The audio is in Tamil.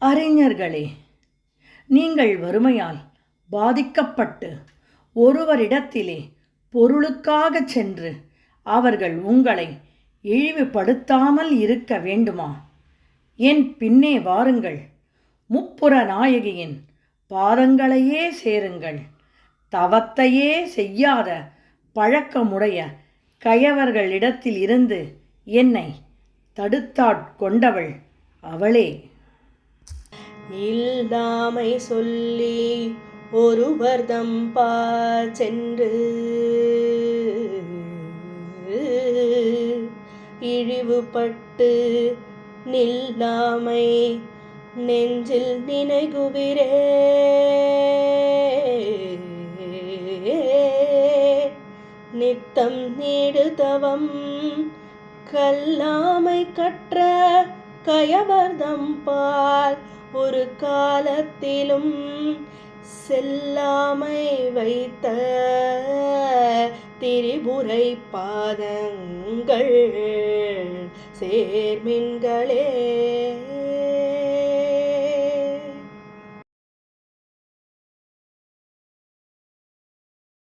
அறிஞர்களே நீங்கள் வறுமையால் பாதிக்கப்பட்டு ஒருவரிடத்திலே பொருளுக்காகச் சென்று அவர்கள் உங்களை இழிவுபடுத்தாமல் இருக்க வேண்டுமா? என் பின்னே வாருங்கள். முப்புற நாயகியின் பாதங்களையே சேருங்கள். தவத்தையே செய்யாத பழக்கமுடைய கயவர்களிடத்தில் இருந்து என்னை தடுத்தாட் கொண்டவள் அவளே. இல்லாமை சொல்லி ஒருவர் தம்பா சென்று இழிவுபட்டு நில்லாமை நெஞ்சில் நினைகுவிரே. நித்தம் நீடுதவம் கல்லாமை கற்ற கயவர்தம் பால் ஒரு காலத்திலும் செல்லாமை வைத்த திரிபுரை பாதங்கள் சேர்மின்களே.